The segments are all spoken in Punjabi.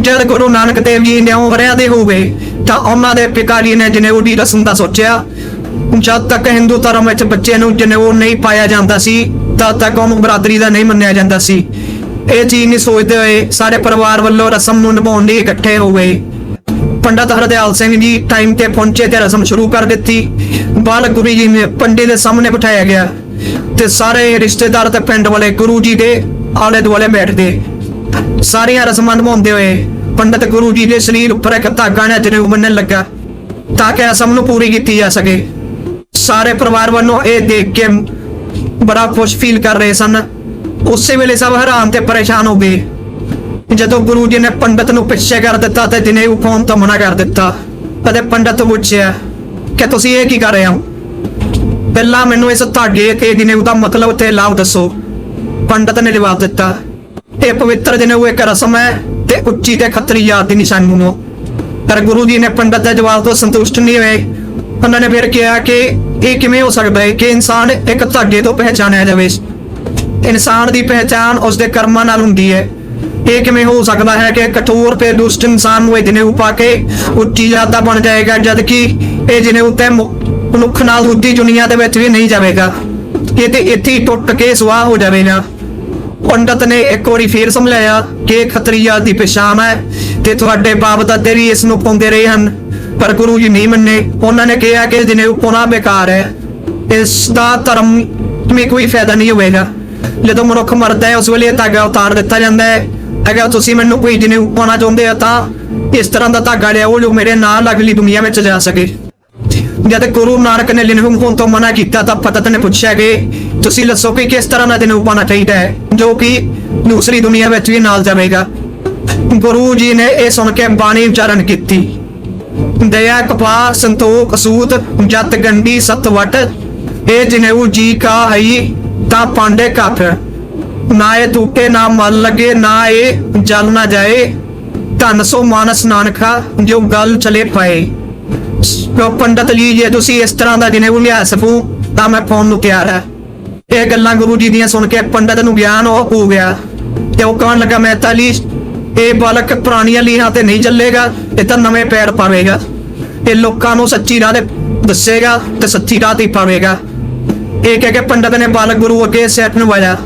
ਜਦ ਗੁਰੂ ਨਾਨਕ ਦੇਵ ਜੀ ਨੇ ਵਰਿਆਂ ਦੇ ਹੋ ਗਏ ਤਾਂ ਉਹਨਾਂ ਦੇ ਪਿਤਾ ਜੀ ਨੇ ਜਨੇਊ ਦੀ ਰਸਮ ਦਾ ਸੋਚਿਆ, ਜਦ ਤੱਕ ਹਿੰਦੂ ਧਰਮ ਵਿੱਚ ਬੱਚੇ ਨੂੰ ਜਨੇਊ ਨਹੀਂ ਪਾਇਆ ਜਾਂਦਾ ਸੀ, ਤਦ ਤੱਕ ਉਹਨੂੰ ਬਰਾਦਰੀ ਦਾ ਨਹੀਂ ਮੰਨਿਆ ਜਾਂਦਾ ਸੀ। ਇਹ ਚੀਜ਼ ਨਹੀਂ ਸੋਚਦੇ ਹੋਏ ਸਾਰੇ ਪਰਿਵਾਰ ਵੱਲੋਂ ਰਸਮ ਨੂੰ ਨਿਭਾਉਣ ਲਈ ਇਕੱਠੇ ਹੋ ਗਏ। ਪੰਡਤ ਹਰਦਿਆਲ ਸਿੰਘ ਜੀ ਟਾਈਮ ਤੇ ਪਹੁੰਚੇ ਤੇ ਰਸਮ ਸ਼ੁਰੂ ਕਰ ਦਿੱਤੀ। ਬਾਲਕ ਗੁਰੂ ਜੀ ਨੇ ਪੰਡਿਤ ਦੇ ਸਾਹਮਣੇ ਬਿਠਾਇਆ ਗਿਆ ਤੇ ਸਾਰੇ ਰਿਸ਼ਤੇਦਾਰ ਤੇ ਪਿੰਡ ਵਾਲੇ ਗੁਰੂ ਜੀ ਦੇ ਆਲੇ ਦੁਆਲੇ ਬੈਠਦੇ। ਸਾਰੀਆਂ ਰਸਮਾਂ ਨਿਭਾਉਂਦੇ ਹੋਏ ਪੰਡਤ ਗੁਰੂ ਜੀ ਦੇ ਸਰੀਰ ਉੱਪਰ ਇੱਕ ਧਾਗਾ ਨੇ ਜਨੇਊ ਬੰਨਣ ਲੱਗਾ ਤਾਂ ਕਿ ਰਸਮ ਨੂੰ ਪੂਰੀ ਕੀਤੀ ਜਾ ਸਕੇ। ਸਾਰੇ ਪਰਿਵਾਰ ਵੱਲੋਂ ਇਹ ਦੇਖ ਕੇ ਬੜਾ ਖੁਸ਼ ਫੀਲ ਕਰ ਰਹੇ ਸਨ। ਉਸੇ ਵੇਲੇ ਸਭ ਹੈਰਾਨ ਤੇ ਪਰੇਸ਼ਾਨ ਹੋ ਗਏ। ਜਦੋਂ ਗੁਰੂ ਜੀ ਨੇ ਪੰਡਤ ਨੂੰ ਪਿੱਛੇ ਕਰ ਦਿੱਤਾ ਤੇ ਜਨੇਊ ਪਾਉਣ ਤੋਂ ਮਨਾ ਕਰ ਦਿੱਤਾ ਅਤੇ ਪੰਡਤ ਪੁੱਛਿਆ, ਕਿ ਤੁਸੀਂ ਇਹ ਕੀ ਕਰ ਰਹੇ ਹੋ? ਪਹਿਲਾਂ ਮੈਨੂੰ ਇਸ ਧਾਗੇ ਤੇ ਜਨੇਊ ਦਾ ਮਤਲਬ ਤੇ ਲਾਭ ਦੱਸੋ। ਪੰਡਤ ਨੇ ਜਵਾਬ ਦਿੱਤਾ ਇਹ ਪਵਿੱਤਰ ਜਨੇਊ ਇੱਕ ਰਸਮ ਹੈ ਤੇ ਉੱਚੀ ਤੇ ਖੱਤਰੀ ਯਾਦ ਦੀ ਨਿਸ਼ਾਨੀ ਨੂੰ ਪਰ ਗੁਰੂ ਜੀ ਨੇ ਪੰਡਤ ਦੇ ਜਵਾਬ ਤੋਂ ਸੰਤੁਸ਼ਟ ਨਹੀਂ ਹੋਏ। ਉਹਨਾਂ ਨੇ ਫਿਰ ਕਿਹਾ ਕਿ ਇਹ ਕਿਵੇਂ ਹੋ ਸਕਦਾ ਹੈ ਕਿ ਇਨਸਾਨ ਇੱਕ ਧਾਗੇ ਤੋਂ ਪਹਿਚਾਣਿਆ ਜਾਵੇ? ਇਨਸਾਨ ਦੀ ਪਹਿਚਾਣ ਉਸਦੇ ਕਰਮਾਂ ਨਾਲ ਹੁੰਦੀ ਹੈ। ਇਹ ਕਿਵੇਂ ਹੋ ਸਕਦਾ ਹੈ ਕਿ ਕਠੋਰ ਤੇ ਦੁਸ਼ਟ ਇਨਸਾਨ ਨੂੰ ਇਹ ਜਨੇਊ ਪਾ ਕੇ ਉੱਚੀ ਜਾਤ ਦਾ ਬਣ ਜਾਏਗਾ ਜਦ ਕਿ ਇਹ ਜਨੇਊ ਤੇ ਮਨੁੱਖ ਨਾਲ ਦੂਜੀ ਦੁਨੀਆ ਦੇ ਵਿੱਚ ਵੀ ਨਹੀਂ ਜਾਵੇਗਾ। ਇਹ ਤੇ ਇੱਥੇ ਟੁੱਟ ਕੇ ਸੁਆਹ ਹੋ ਜਾਵੇਗਾ। ਪੰਡਤ ਨੇ ਇੱਕ ਵਾਰੀ ਫੇਰ ਸਮਝਾਇਆ ਕਿ ਇਹ ਖੱਤਰੀ ਦੀ ਪਛਾਣ ਹੈ ਤੇ ਤੁਹਾਡੇ ਬਾਪ ਦਾਦੇ ਵੀ ਇਸ ਨੂੰ ਪਾਉਂਦੇ ਰਹੇ ਹਨ। ਪਰ ਗੁਰੂ ਜੀ ਨਹੀਂ ਮੰਨੇ। ਉਹਨਾਂ ਨੇ ਕਿਹਾ ਕਿ ਜਨੇਊ ਪਾਉਣਾ ਬੇਕਾਰ ਹੈ। ਇਸ ਦਾ ਧਰਮ ਵਿੱਚ ਕੋਈ ਫਾਇਦਾ ਨਹੀਂ ਹੋਵੇਗਾ। ਜਦੋਂ ਮਨੁੱਖ ਮਰਦਾ ਹੈ, ਉਸ ਵੇਲੇ ਧਾਗਾ ਉਤਾਰ ਦਿੱਤਾ ਜਾਂਦਾ ਹੈ। ਅਗਰ ਤੁਸੀਂ ਮੈਨੂੰ ਕੋਈ ਜਨੇਊ ਪਾਉਣਾ ਚਾਹੁੰਦੇ ਹੋ ਤਾਂ ਇਸ ਤਰ੍ਹਾਂ ਦਾ ਧਾਗਾ ਲਿਆ ਉਹ ਜੋ ਮੇਰੇ ਨਾਲ ਅਗਲੀ ਦੁਨੀਆ ਵਿੱਚ ਜਾ ਸਕੇ। ਜਦ ਗੁਰੂ ਨਾਨਕ ਨੇ ਲਿਨਹੁਮ ਹੋਣ ਤੋਂ ਮਨਾ ਕੀਤਾ ਤਾਂ ਪਤਤ ਨੇ ਪੁੱਛਿਆ ਕਿ ਤੁਸੀਂ ਦੱਸੋ ਕਿ ਕਿਸ ਤਰ੍ਹਾਂ ਦਾ ਜਨੇਊ ਪਾਉਣਾ ਚਾਹੀਦਾ ਹੈ? ਜੋ ਕਿ ਦੂਸਰੀ ਦੁਨੀਆ ਵਿੱਚ ਵੀ ਨਾਲ ਜਾਵੇਗਾ। ਗੁਰੂ ਜੀ ਨੇ ਇਹ ਸੁਣ ਕੇ ਬਾਣੀ ਉਚਾਰਨ ਕੀਤੀ। ਦਇਆ ਕਪਾ ਸੰਤੋਖ, ਸੂਤ, ਜਤ ਗੰਡੀ ਸਤਵਟ ਇਹ ਜਨੇਊ ਜੀ ਕਾ ਹਈ, ਤਾਂ ਪਾਂਡੇ ਕੱਪ। ਨਾ ਇਹ ਟੂਟੇ ਨਾ ਮਲ ਲਗੇ, ਨਾ ਇਹ ਜਲ ਨਾ ਜਾਏ। ਧਨ ਸੋ ਮਾਨਸ ਨਾਨਕਾ, ਜੋ ਗੱਲ ਚਲੇ ਪਾਏ। ਜੋ ਪੰਡਤ ਜੀ, ਜੇ ਤੁਸੀਂ ਇਸ ਤਰ੍ਹਾਂ ਦਾ ਜਨੇਊ ਲਿਆ ਸਕੂ ਤਾਂ ਮੈਂ ਪਾਉਣ ਨੂੰ ਤਿਆਰ ਹੈ। ਇਹ ਗੱਲਾਂ ਗੁਰੂ ਜੀ ਦੀਆਂ ਸੁਣ ਕੇ ਪੰਡਤ ਨੂੰ ਗਿਆਨ ਉਹ ਹੋ ਗਿਆ। ਤੇ ਉਹ ਕਹਿਣ ਲੱਗਾ ਮੈਂ ਤਾਂ ਲਈ ਇਹ ਬਾਲਕ ਪੁਰਾਣੀਆਂ ਲੀਹਾਂ ਤੇ ਨਹੀਂ ਚੱਲੇਗਾ, ਇਹ ਤਾਂ ਨਵੇਂ ਪੈਰ ਪਾਵੇਗਾ। ਇਹ ਲੋਕਾਂ ਨੂੰ ਸੱਚੀ ਰਾਹ ਦੇ ਦੱਸੇਗਾ ਤੇ ਸੱਚੀ ਰਾਹ ਤੇ ਪਾਵੇਗਾ। ਇਹ ਕਹਿ ਕੇ ਪੰਡਤ ਨੇ ਬਾਲਕ ਗੁਰੂ ਅੱਗੇ ਸੈਟ ਨਵਾਇਆ।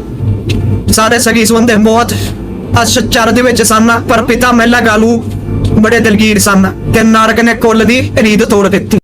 ਸਾਰੇ ਸਗੀ ਸੰਬੰਧ ਬਹੁਤ ਅਸ਼ਚਰ ਦੇ ਵਿੱਚ ਸਨ, ਪਰ ਪਿਤਾ ਮਹਿਲਾ ਗਾਲੂ ਬੜੇ ਦਲਗੀਰ ਸਨ ਤੇ ਨਾਰਕ ਨੇ ਕੁੱਲ ਦੀ ਰੀਤ ਤੋੜ ਦਿੱਤੀ